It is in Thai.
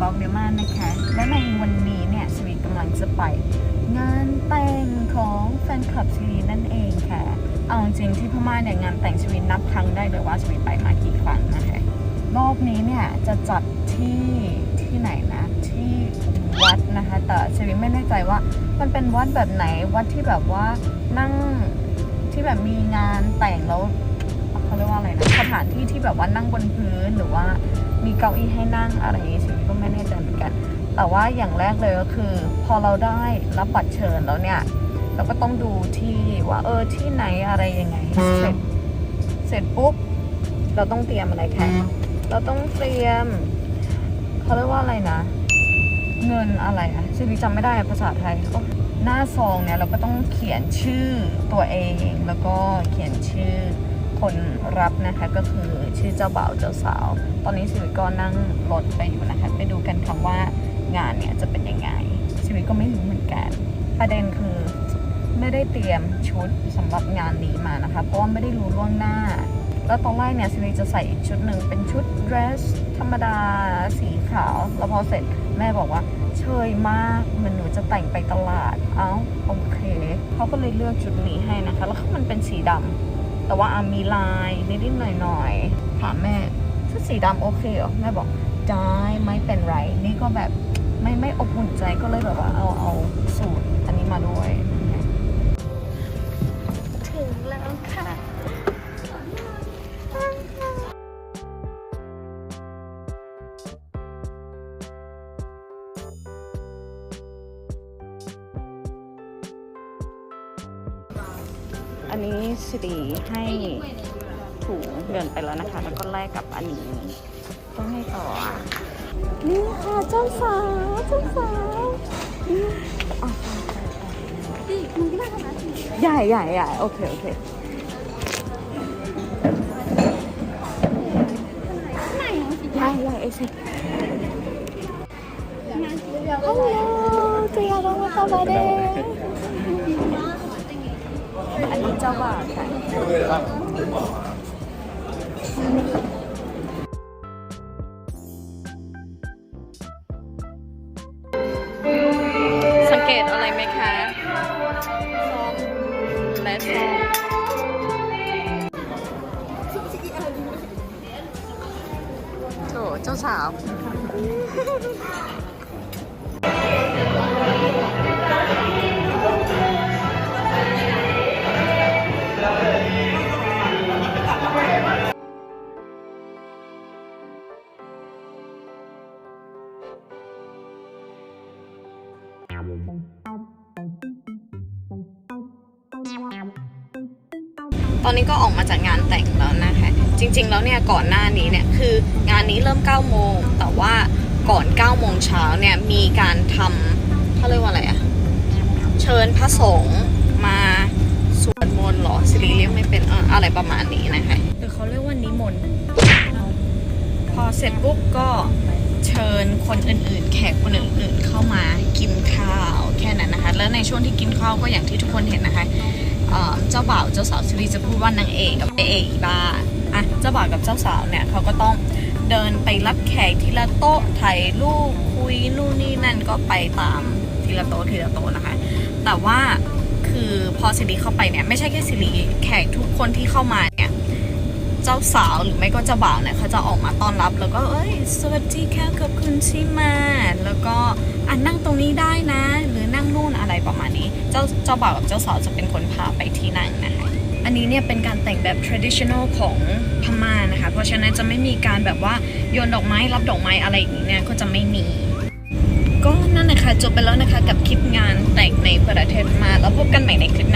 บล็อกเดมานนะคะ และในวันนี้เนี่ยสวีกำลังจะไป งานแต่งของแฟนคลับสวีนั่นเองค่ะ เอาจริงที่พม่าเนี่ยงานแต่งสวีนับครั้งได้เลยว่าสวีไปมากี่ครั้งนะคะรอบนี้เนี่ยจะจัดที่ที่ไหนนะที่วัดนะคะ แต่สวีไม่แน่ใจว่ามันเป็นวัดแบบไหนวัดที่แบบว่านั่งที่แบบมีงานแต่งแล้วเขาเรียกว่าอะไรนะสถานที่ที่แบบว่านั่งบนพื้นหรือว่ามีเก้าอี้ให้นั่งอะไรอย่างงี้ ก็ไม่แน่ใจเหมือนกัน แต่ว่าอย่างแรกเลยก็คือ พอเราได้รับบัตรเชิญแล้วเนี่ยเราก็ต้องดูที่ว่าเออที่ไหนอะไรยังไงเสร็จเสร็จปุ๊บเราต้องเตรียมอะไรแค่เราต้องเตรียมเขาเรียกว่าอะไรนะ เงินอะไรอะชีวิตจำไม่ได้ภาษาไทยโอ๊ะหน้าซองเนี่ยเราก็ต้องเขียนชื่อตัวเอง แล้วก็เขียนชื่อ คนรับนะคะก็คือชื่อเจ้าบ่าวเจ้าสาว ตอนนี้ชีวิตก็นั่งรถไปอยู่นะคะ ไปดูกันค่ะว่างานเนี่ยจะเป็นยังไง ชีวิตก็ไม่รู้เหมือนกัน ประเด็นคือไม่ได้เตรียมชุดสำหรับงานนี้มานะคะ เพราะว่าไม่ได้รู้ล่วงหน้า แล้วตอนแรกเนี่ยชีวิตจะใส่อีกชุดหนึ่งเป็นชุดเดรส ธรรมดาสีขาว แล้วพอเสร็จแม่บอกว่าเชยมากเหมันหนูจะแต่งไปตลาด เอ้าโอเคเขาก็เลยเลือกชุดนี้ให้นะคะ แล้วมันเป็นสีดำ แต่ว่าอามีลายนิดๆหน่อยๆถามแม่ชุดสีดำโอเคเหรอแม่บอกได้ไม่เป็นไร นี่ก็แบบไม่ไม่อบอุ่นใจก็เลยแบบว่าเอาเอาสูตรอันนี้มาด้วย อันนี้สิริให้ถุงเงินไปแล้วนะคะ แล้วก็แลกกับอันนี้ ต้องให้ต่ออะนี่ค่ะเจ้าสาวเจ้าสาวนี่อะใหญ่ใหญ่ใหญ่โอเคโอเคใหญ่ใหญ่เอซิฮัลโหลเจียร้องมาตบาเดอันนี้เจ้าบ่าวค่ะสังเกตอะไรไหมคะส้มและส้มโถเจ้าสาว ตอนนี้ก็ออกมาจากงานแต่งแล้วนะคะ จริง ๆ แล้วเนี่ยก่อนหน้านี้เนี่ยคืองานนี้เริ่ม9โมงแต่ว่าก่อน9โมงเช้าเนี่ยมีการทำเขาเรียกว่าอะไรอะเชิญพระสงฆ์มาสวดมนต์เหรอสิริเรียกไม่เป็นเอออะไรประมาณนี้นะคะหรือเขาเรียกว่านิมนต์พอเสร็จปุ๊บก็ เชิญคนอื่นๆ แขกคนอื่นๆเข้ามากินข้าวแค่นั้นนะคะ แล้วในช่วงที่กินข้าวก็อย่างที่ทุกคนเห็นนะคะเจ้าบ่าวเจ้าสาวซีรีส์จะพูดว่านางเอกกับเอเอกบ้าอะเจ้าบ่าวกับเจ้าสาวเนี่ยเขาก็ต้องเดินไปรับแขกทีละโต๊ะถ่ายรูปคุยนู่นนี่นั่นก็ไปตามทีละโต๊ะทีละโต๊ะนะคะ แต่ว่าคือพอสิริเข้าไปเนี่ยไม่ใช่แค่สิริแขกทุกคนที่เข้ามา เจ้าสาวหรือไม่ก็เจ้าบ่าวเนี่ยเขาจะออกมาต้อนรับ แล้วก็เอ้ยสวัสดีค่ะขอบคุณที่มาแล้วก็อะนั่งตรงนี้ได้นะ หรือนั่งนู่นอะไรประมาณนี้ เจ้าเจ้าบ่าวกับเจ้าสาวจะเป็นคนพาไปที่นั่งนะคะอันนี้เนี่ยเป็นการแต่งแบบ traditional ของพม่านะคะ เพราะฉะนั้นจะไม่มีการแบบว่าโยนดอกไม้รับดอกไม้อะไรอย่างนี้เนี่ยก็จะไม่มีก็นั่นนะคะจบไปแล้วนะคะกับคลิปงานแต่งในประเทศพม่าแล้วพบกันใหม่ในคลิปหน้า